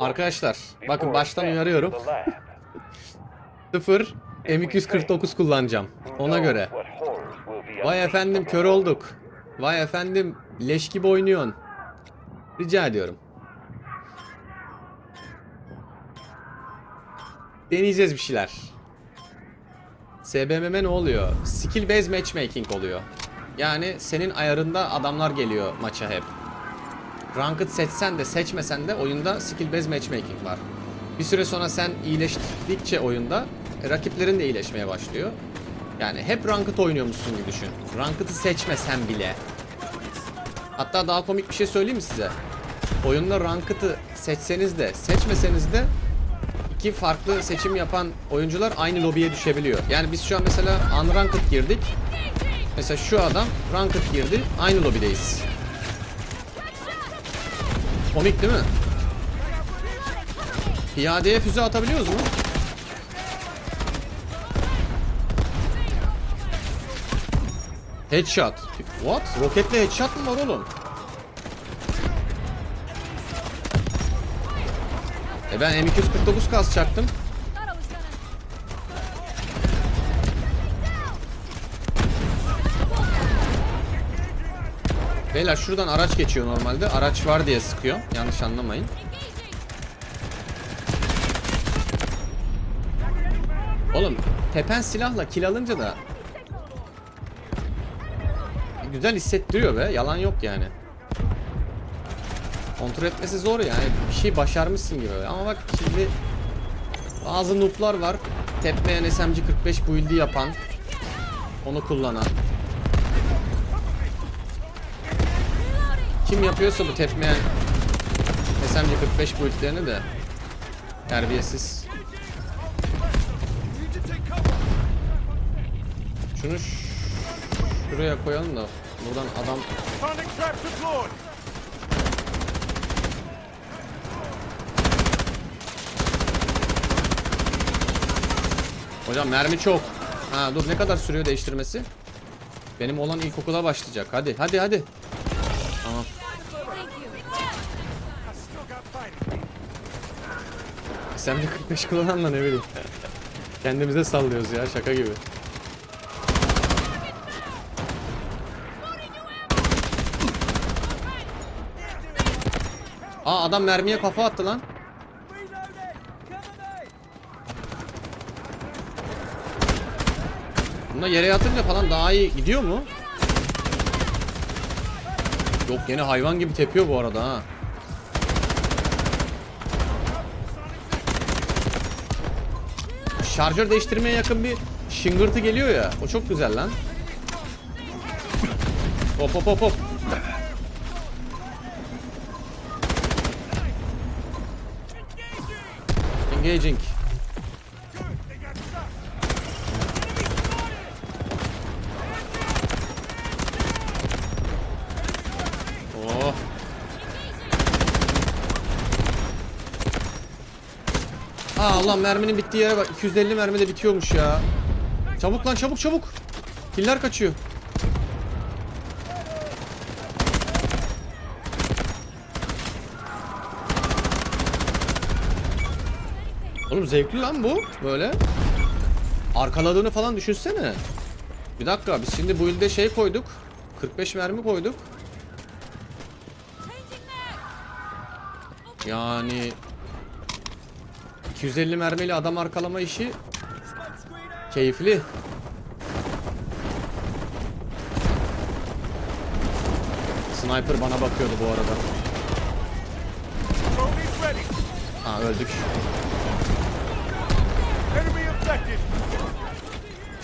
Arkadaşlar bakın baştan uyarıyorum. 0 M249 kullanacağım. Ona göre. Vay efendim kör olduk. Vay efendim leş gibi oynuyorsun. Rica ediyorum. Deneyeceğiz bir şeyler. SBMM ne oluyor? Skill based matchmaking oluyor. Yani senin ayarında adamlar geliyor maça hep. Ranked seçsen de seçmesen de oyunda skill based matchmaking var. Bir süre sonra sen iyileştikçe oyunda e, rakiplerin de iyileşmeye başlıyor. Yani hep ranked oynuyormuşsun gibi düşün. Ranked'ı seçmesen bile. Hatta daha komik bir şey söyleyeyim mi size? Oyunda ranked'ı seçseniz de seçmeseniz de iki farklı seçim yapan oyuncular aynı lobiye düşebiliyor. Yani biz şu an mesela unranked girdik. Mesela şu adam ranked girdi. Aynı lobideyiz. Komik değil mi? Piyadeye füze atabiliyoruz mu? Headshot. What? Roketle headshot mı var oğlum? E ben M249 kasacaktım. Beyler şuradan araç geçiyor normalde. Araç var diye sıkıyor. Yanlış anlamayın. Oğlum tepen silahla kill alınca da güzel hissettiriyor be. Yalan yok yani. Kontrol etmesi zor yani. Bir şey başarmışsın gibi. Ama bak şimdi bazı noob'lar var. Tepmeyen SMG 45 build'i yapan. Onu kullanan. Kim yapıyorsa bu tepmeyen SMG 45 build'lerini de terbiyesiz. Şunu şuraya koyalım da buradan adam. Hocam mermi çok. Ha dur ne kadar sürüyor değiştirmesi? Benim olan ilkokula başlayacak. Hadi hadi hadi. SMG 45 kullanan da ne bileyim. Kendimize sallıyoruz ya şaka gibi. Aa adam mermiye kafa attı lan. Bunda yere yatınca falan daha iyi gidiyor mu? Yok yine hayvan gibi tepiyor bu arada ha. Şarjör değiştirmeye yakın bir şıngırtı geliyor ya. O çok güzel lan. Hop hop hop hop. Engaging. Oh. Aa Allah merminin bittiği yere bak. 250 mermi de bitiyormuş ya. Çabuk lan çabuk çabuk. Killer kaçıyor. Oğlum zevkli lan bu böyle. Arkaladığını falan düşünsene. Bir dakika biz şimdi bu ilde şey koyduk. 45 mermi koyduk. Yani 250 mermiyle adam arkalama işi keyifli. Sniper bana bakıyordu bu arada. Ha öldük.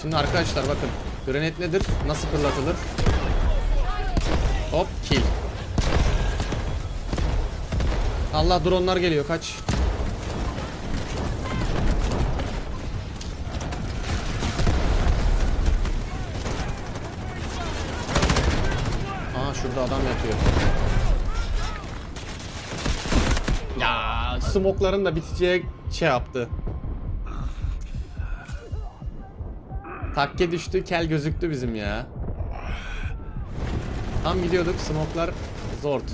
Şimdi arkadaşlar bakın. Granit nedir? Nasıl fırlatılır? Hop kill. Allah dronlar geliyor kaç. Aa şurada adam yatıyor. Ya smokların da biteceği şey yaptı. Takke düştü, kel gözüktü bizim ya. Tam gidiyorduk, smoklar zort.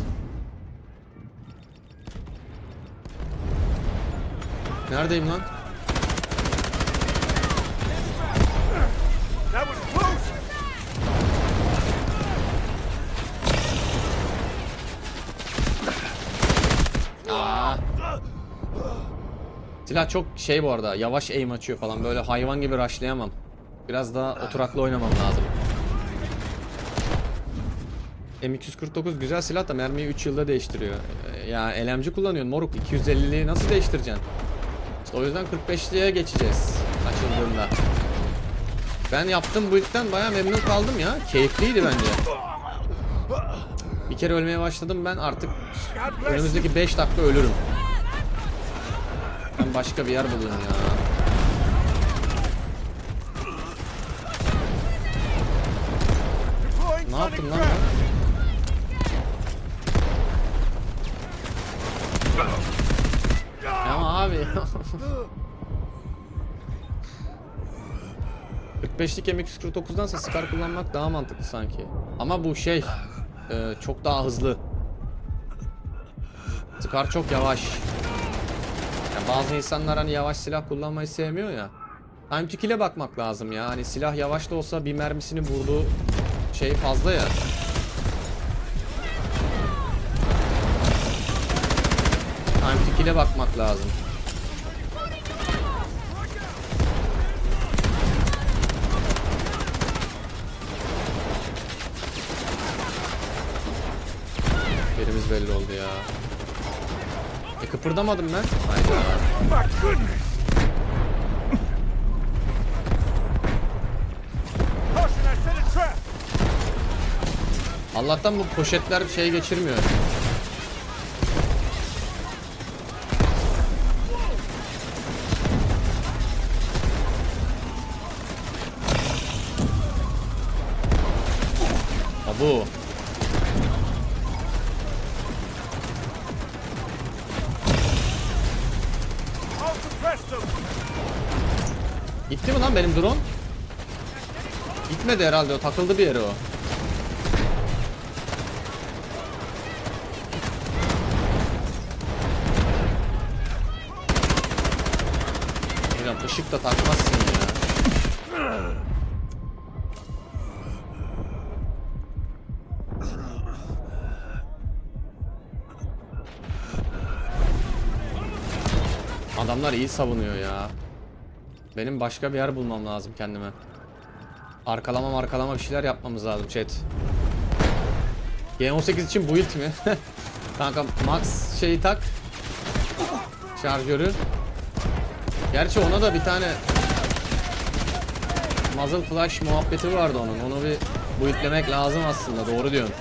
Neredeyim lan? Silah çok şey bu arada yavaş aim açıyor falan böyle hayvan gibi rushlayamam. Biraz daha oturaklı oynamam lazım. M249 güzel silah da mermiyi 3 yılda değiştiriyor. Ee, Ya LMG kullanıyorsun moruk 250'liği nasıl değiştireceksin? İşte o yüzden 45'liğe geçeceğiz açıldığında. Ben yaptım bu ilkten baya memnun kaldım ya. Keyifliydi bence. Bir kere ölmeye başladım ben artık önümüzdeki 5 dakika ölürüm. Başka bir yer bulayım ya. Ne yaptım lan? Ya abi. 45'lik M249'dansa Scar kullanmak daha mantıklı sanki. Ama bu şey e, çok daha hızlı. Scar çok yavaş. Ya bazı insanlar hani yavaş silah kullanmayı sevmiyor ya. Time to kill'e bakmak lazım ya. Hani silah yavaş da olsa bir mermisini vurduğu şey fazla ya. Time to kill'e bakmak lazım. Yerimiz belli oldu ya. E kıpırdamadım ben. Hayda. My goodness. Caution, I set a trap. Allah'tan bu poşetler şey geçirmiyor. Gitti mi lan benim drone? Gitmedi herhalde o takıldı bir yere o. Işık da takmazsın ya. Adamlar iyi savunuyor ya. Benim başka bir yer bulmam lazım kendime. Arkalama markalama bir şeyler yapmamız lazım chat. G18 için build mi? Kanka max şeyi tak. Şarjörü. Gerçi ona da bir tane muzzle flash muhabbeti vardı onun. Onu bir buildlemek lazım aslında. Doğru diyorsun.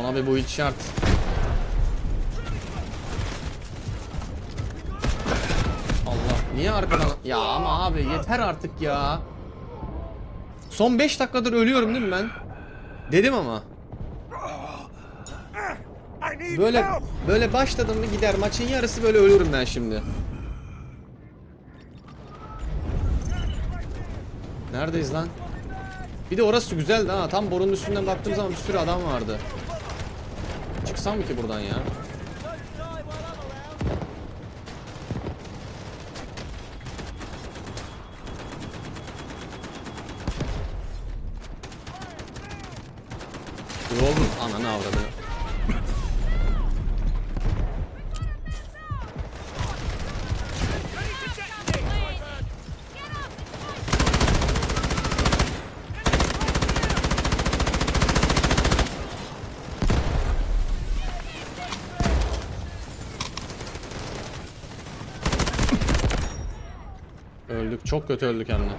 Ona bir build şart. Niye arkadan ya ama abi yeter artık ya. Son 5 dakikadır ölüyorum değil mi ben? Dedim ama. Böyle böyle başladım mı gider maçın yarısı böyle ölürüm ben şimdi. Neredeyiz lan? Bir de orası güzeldi ha. Tam borunun üstünden baktığım zaman bir sürü adam vardı. Çıksam mı ki buradan ya? Yol ananı avradı. Öldük. Çok kötü öldük hem de.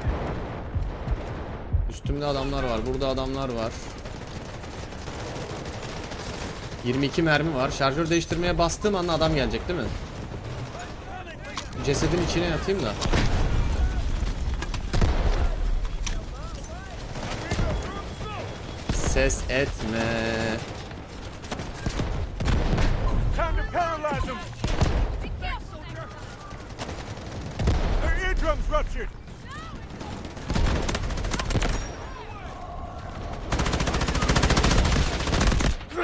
Üstümde adamlar var. Burada adamlar var. 22 mermi var. Şarjör değiştirmeye bastığım anda adam gelecek değil mi? Cesedin içine yatayım da. Ses etme. Time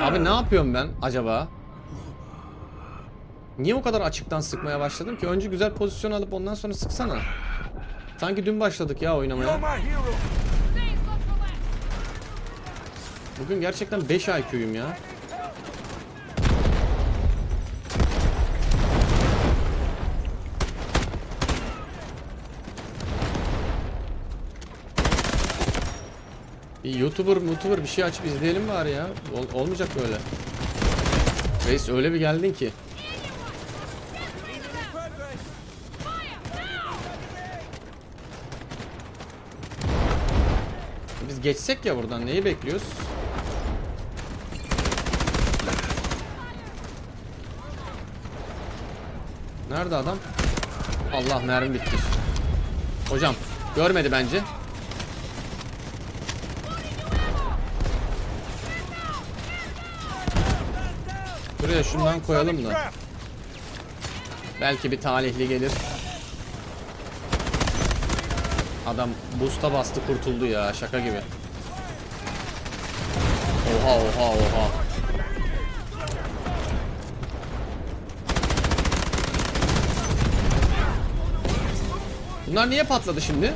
Abi ne yapıyorum ben acaba? Niye o kadar açıktan sıkmaya başladım ki? Önce güzel pozisyon alıp ondan sonra sıksana. Sanki dün başladık ya oynamaya. Bugün gerçekten 5 IQ'yum ya. Bir YouTuber, YouTuber bir şey açıp izleyelim bari ya. Ol- olmayacak böyle. Reis öyle bir geldin ki. Biz geçsek ya buradan neyi bekliyoruz? Nerede adam? Allah mermi bitti. Hocam görmedi bence. Buraya şundan koyalım da. Belki bir talihli gelir. Adam boost'a bastı kurtuldu ya şaka gibi. Oha oha oha. Bunlar niye patladı şimdi?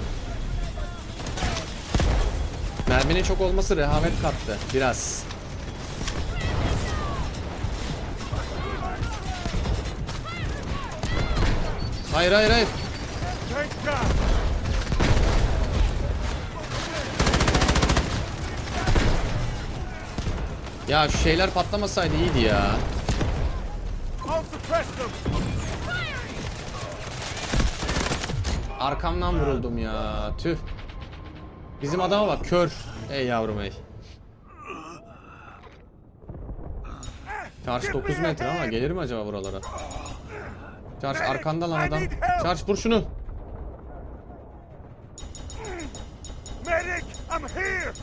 Merminin çok olması rehavet kattı biraz. Hayır hayır hayır. Ya şu şeyler patlamasaydı iyiydi ya. Arkamdan vuruldum ya. Tüh. Bizim adama bak kör. Ey yavrum ey. Charge 9 metre ama gelir mi acaba buralara? Charge arkanda lan adam. Charge vur şunu. Medic, I'm here.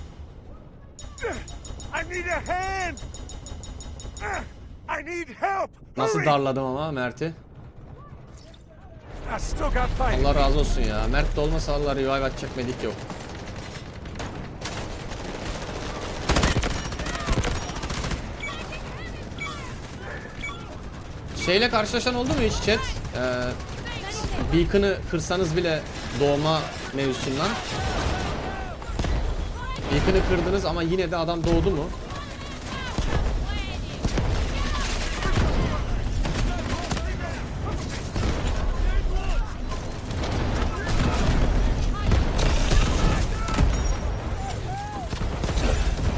I need a hand. I need help. Nasıl darladım ama Mert'i. Allah razı olsun ya. Mert de olmasa Allah revive atacak medik yok. Şeyle karşılaşan oldu mu hiç chat? Ee, Beacon'ı kırsanız bile doğma mevzusundan. Beacon'ı kırdınız ama yine de adam doğdu mu?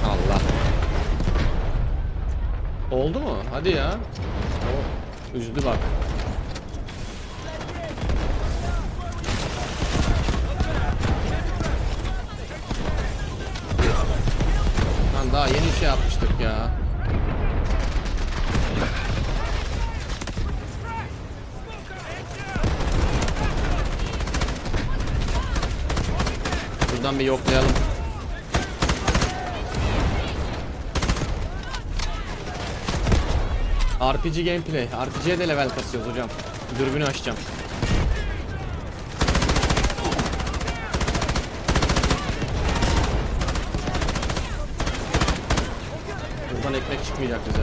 Allah. Oldu mu? Hadi ya. Üzdü bak. Lan daha yeni şey yapmıştık ya. Buradan bir yoklayalım. RPG gameplay. RPG'ye de level kasıyoruz hocam. Dürbünü açacağım. Buradan ekmek çıkmayacak bize.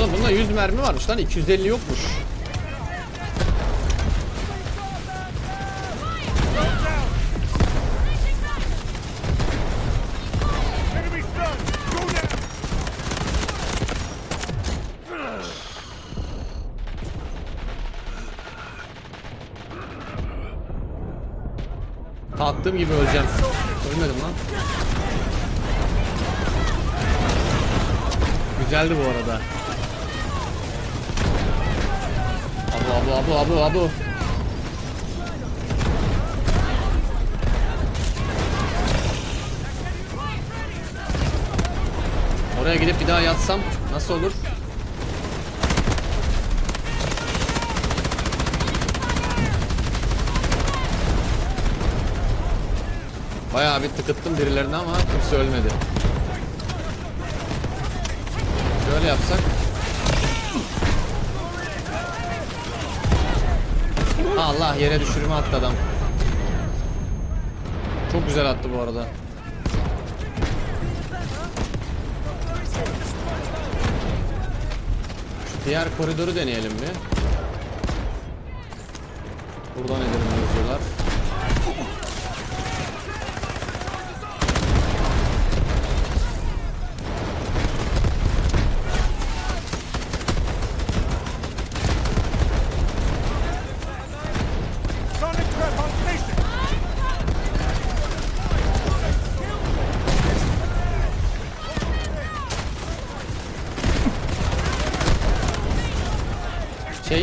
Oğlum bunda 100 mermi varmış lan 250 yokmuş. Kalktığım gibi öleceğim. Ölmedim lan. Güzeldi bu arada. Abu abu abu abu abu. Oraya gidip bir daha yatsam nasıl olur? Bayağı bir tıkıttım birilerine ama kimse ölmedi. Şöyle yapsak. Allah yere düşürme attı adam. Çok güzel attı bu arada. Şu diğer koridoru deneyelim mi? Buradan edelim yazıyorlar.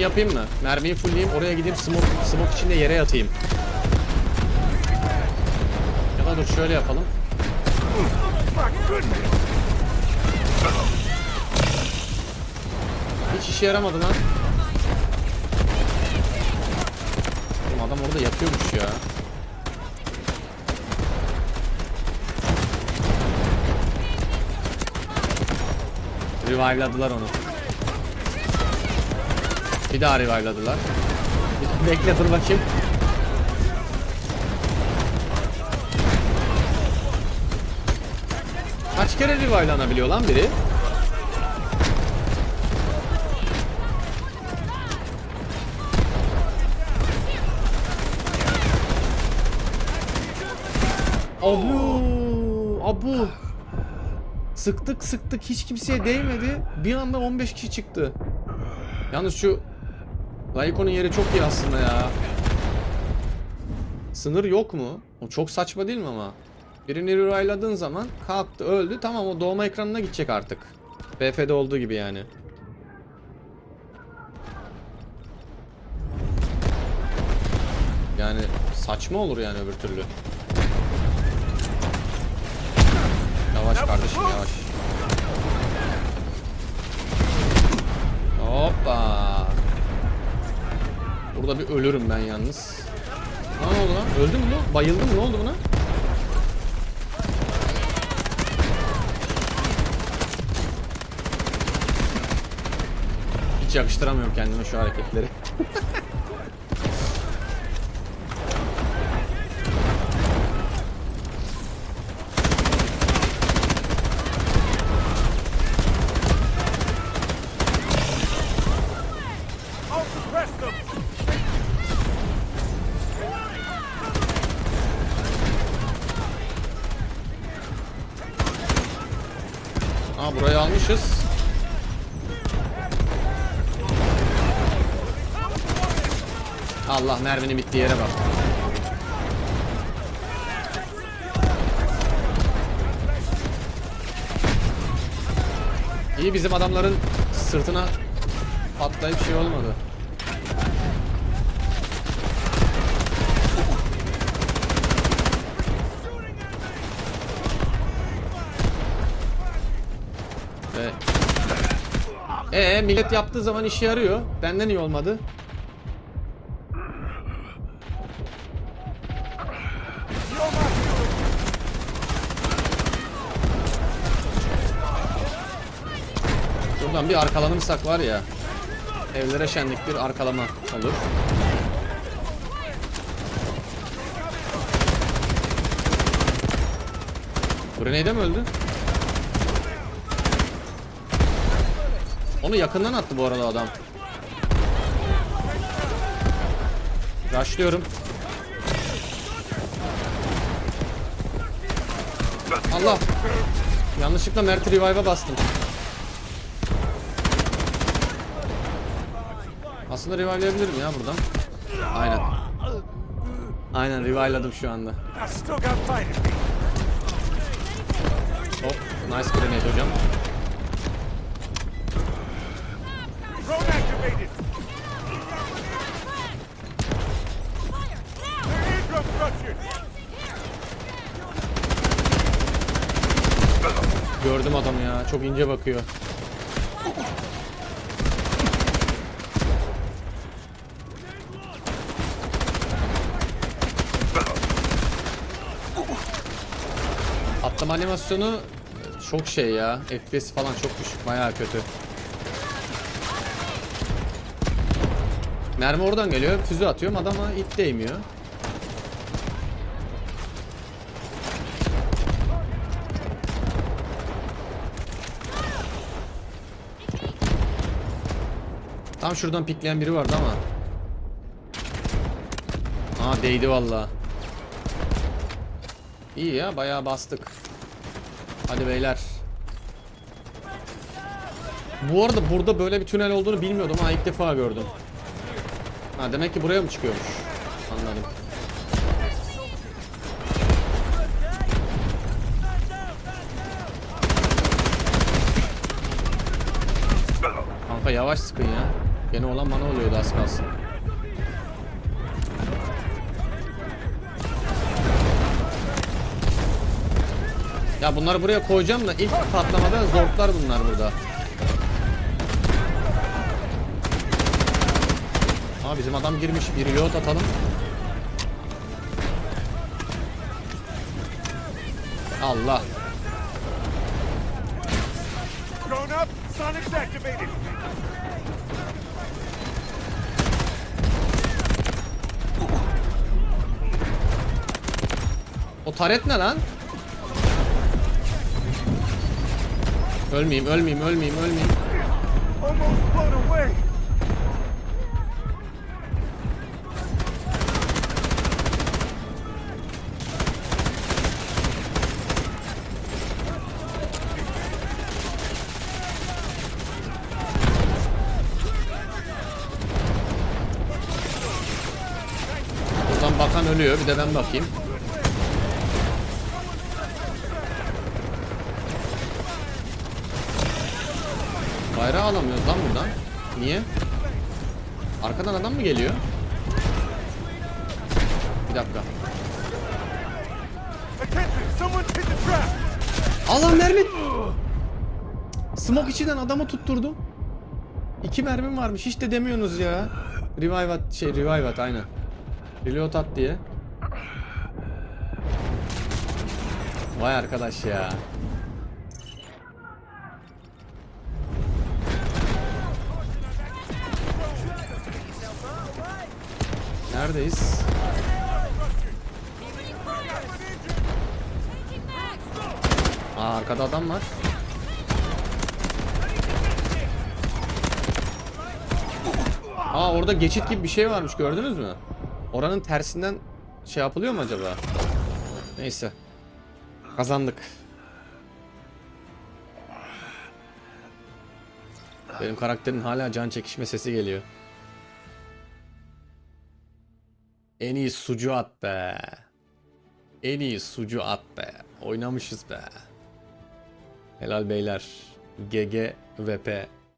Yapayım mı? Mermiyi fullleyeyim oraya gideyim smoke, smoke içinde yere yatayım. Ya da dur şöyle yapalım. Hiç işe yaramadı lan. Oğlum adam orada yatıyormuş ya. Revive'ladılar onu. Bir daha revive'ladılar. Bekle dur bakayım. Kaç kere revive'lanabiliyor lan biri? Abu, abu. Sıktık sıktık hiç kimseye değmedi. Bir anda 15 kişi çıktı. Yalnız şu Layko'nun yeri çok iyi aslında ya. Sınır yok mu? O çok saçma değil mi ama? Birini revivladığın zaman kalktı öldü tamam o doğma ekranına gidecek artık. BF'de olduğu gibi yani. Yani saçma olur yani öbür türlü. Yavaş kardeşim yavaş. Hoppa. Burada bir ölürüm ben yalnız. Ne oldu lan? Öldü mü bu? Bayıldı mı? Ne oldu buna? Hiç yakıştıramıyorum kendime şu hareketleri. merminin bittiği yere bak. İyi bizim adamların sırtına patlayıp şey olmadı. Ee, millet yaptığı zaman işe yarıyor. Benden iyi olmadı. Buradan bir arkalanırsak var ya. Evlere şenlik bir arkalama olur. Grenade'e mi öldü? Onu yakından attı bu arada adam. Rushlıyorum. Allah. Yanlışlıkla Mert Revive'a bastım. Aslında revive'layabilirim ya buradan. Aynen. Aynen revive'ladım şu anda. Hop. Nice grenade hocam. Gördüm adamı ya. Çok ince bakıyor. Atlama animasyonu çok şey ya. FPS falan çok düşük. Bayağı kötü. Mermi oradan geliyor. Füze atıyorum. Adama ip değmiyor. Tam şuradan pikleyen biri vardı ama. Aa değdi valla. İyi ya bayağı bastık. Hadi beyler. Bu arada burada böyle bir tünel olduğunu bilmiyordum ha ilk defa gördüm. Ha demek ki buraya mı çıkıyormuş? Anladım. Kanka yavaş sıkın ya. Gene olan bana oluyordu az kalsın. Ya bunları buraya koyacağım da ilk patlamada zortlar bunlar burada. Aa bizim adam girmiş. Bir reload atalım. Allah. O taret ne lan? Ölmeyeyim, ölmeyeyim, ölmeyeyim, ölmeyeyim. Buradan bakan ölüyor. Bir de ben bakayım. Bayrağı alamıyoruz lan buradan. Niye? Arkadan adam mı geliyor? Bir dakika. Allah mermi! Smoke içinden adamı tutturdum. İki mermim varmış. Hiç de demiyorsunuz ya. Revive at, şey revive at aynen. Reload at diye. Vay arkadaş ya. Neredeyiz? Aa arkada adam var. Aa orada geçit gibi bir şey varmış gördünüz mü? Oranın tersinden şey yapılıyor mu acaba? Neyse. Kazandık. Benim karakterin hala can çekişme sesi geliyor. En iyi sucu at be. En iyi sucu at be. Oynamışız be. Helal beyler. GG VP.